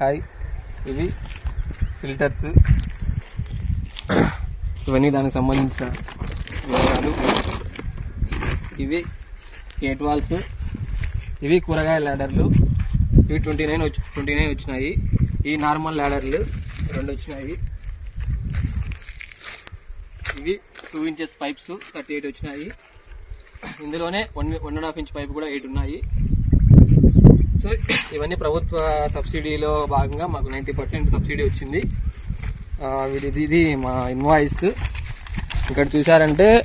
Hi ఇవి filters. ఇవన్నీ దానికి సంబంధించిన వివరాలు. ఇవి గేట్ వాల్స్ ఇవి కూరగాయ ల్యాడర్లు. ఇవి ట్వంటీ నైన్ వచ్చి ట్వంటీ నైన్ వచ్చినాయి. ఈ నార్మల్ ల్యాడర్లు రెండు వచ్చినాయి. ఇవి two inches pipes thirty eight వచ్చినాయి. ఇందులోనే one one and half inch pipe కూడా ఎయిట్ ఉన్నాయి. సో ఇవన్నీ ప్రభుత్వ సబ్సిడీలో భాగంగా మాకు నైంటీ పర్సెంట్ సబ్సిడీ వచ్చింది. ఆ, ఇది ఇది మా ఇన్వాయిస్. ఇక్కడ చూసారంటే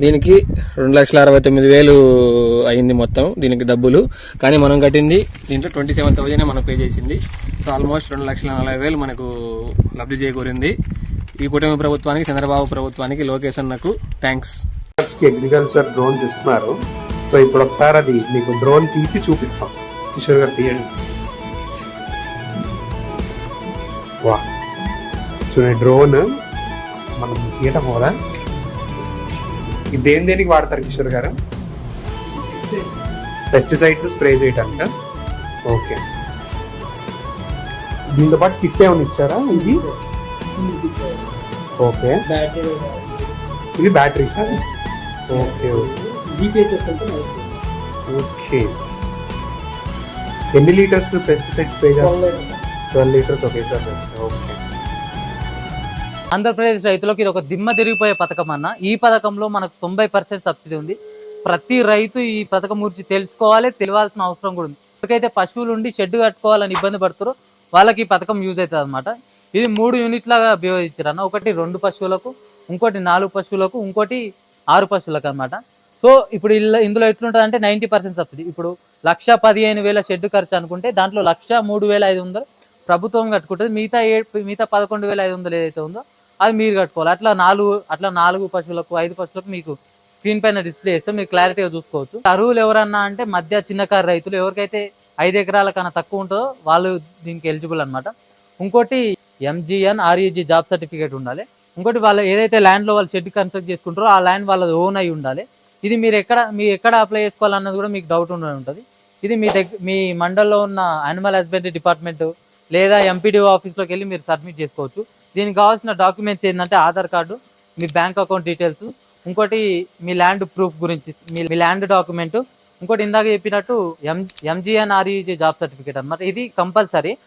దీనికి రెండు లక్షల అరవై తొమ్మిది వేలు అయింది మొత్తం దీనికి డబ్బులు. కానీ మనం కట్టింది దీంట్లో ట్వంటీ సెవెన్ థౌజండ్ మనం పే చేసింది. సో ఆల్మోస్ట్ రెండు లక్షల నలభై వేలు మనకు లబ్ధి చేకూరింది. ఈ కుటుంబ ప్రభుత్వానికి చంద్రబాబు ప్రభుత్వానికి లోకేష్ అన్నకు థ్యాంక్స్. అగ్రికల్చర్ డ్రోన్స్ ఇస్తున్నారు. సో ఇప్పుడు ఒకసారి అది మీకు డ్రోన్ తీసి చూపిస్తాం. కిషోర్ గారు తీయండి. వా. చూడండి డ్రోన్. మనం తీయటం కూడా ఇది దేని దేనికి వాడతారు కిషోర్ గారు? Pesticides spray చేయటానిక? ఓకే. దీంతో పాటు కిట్ ఏమైనా ఇచ్చారా ఇది? ఓకే. ఇది battery sir okay. Okay okay. ఎన్ని లీటర్స్ పెస్టిసైడ్ స్ప్రే చేస్తారు? Twelve litres. Okay sir okay. Andhra Pradesh రైతులకు ఇది ఒక దిమ్మ తిరిగిపోయే పథకం అన్న. ఈ పథకంలో మనకు తొంభై పర్సెంట్ సబ్సిడీ ఉంది. ప్రతి రైతు ఈ పథకం గురించి తెలుసుకోవాలి తెలియాల్సిన అవసరం కూడా ఉంది. ఎవరికైతే పశువులు ఉండి షెడ్ కట్టుకోవాలని ఇబ్బంది పడుతారో వాళ్ళకి ఈ పథకం యూజ్ అవుతుంది అనమాట ఇది మూడు యూనిట్లాగా విభజించారు అన్న. ఒకటి రెండు పశువులకు ఇంకోటి నాలుగు పశువులకు ఇంకోటి ఆరు పశువులకు అన్నమాట. సో ఇప్పుడు ఇందులో ఎట్లుంటుంది అంటే నైంటీ పర్సెంట్ సబ్సిడీ. ఇప్పుడు లక్ష పదిహేను వేల షెడ్ ఖర్చు అనుకుంటే దాంట్లో లక్ష మూడు వేల ఐదు వందలు ప్రభుత్వం కట్టుకుంటుంది. మిగతా ఏ మిగతా పదకొండు వేల ఐదు వందలు ఏదైతే ఉందో అది మీరు కట్టుకోవాలి. అట్లా నాలుగు అట్లా నాలుగు పశువులకు ఐదు పశువులకు మీకు స్క్రీన్ పైన డిస్ప్లే చేస్తే మీరు క్లారిటీగా చూసుకోవచ్చు. అరువులు ఎవరన్నా అంటే మధ్య చిన్నకారు రైతులు ఎవరికైతే ఐదు ఎకరాల కన్నా తక్కువ ఉంటుందో వాళ్ళు దీనికి ఎలిజిబుల్ అన్నమాట. ఇంకోటి ఎంజిఎన్ ఆర్ఈజీ జాబ్ సర్టిఫికేట్ ఉండాలి. ఇంకోటి వాళ్ళు ఏదైతే ల్యాండ్లో వాళ్ళు షెడ్ కన్స్ట్రక్ట్ చేసుకుంటారో ఆ ల్యాండ్ వాళ్ళది ఓన్ అయి ఉండాలి. ఇది మీరు ఎక్కడ మీ ఎక్కడ అప్లై చేసుకోవాలన్నది కూడా మీకు డౌట్ ఉండి ఉంటుంది. ఇది మీ దగ్గర మీ మండల్లో ఉన్న యానిమల్ హస్బెండరీ డిపార్ట్మెంట్ లేదా ఎంపీడీఓ ఆఫీస్లోకి వెళ్ళి మీరు సబ్మిట్ చేసుకోవచ్చు. దీనికి కావాల్సిన డాక్యుమెంట్స్ ఏంటంటే ఆధార్ కార్డు మీ బ్యాంక్ అకౌంట్ డీటెయిల్స్ ఇంకోటి మీ ల్యాండ్ ప్రూఫ్ గురించి మీ మీ ల్యాండ్ డాక్యుమెంట్ ఇంకోటి ఇందాక చెప్పినట్టు ఎం ఎంజిఎన్ఆర్ఈజే జాబ్ సర్టిఫికేట్ అన్నమాట. ఇది కంపల్సరీ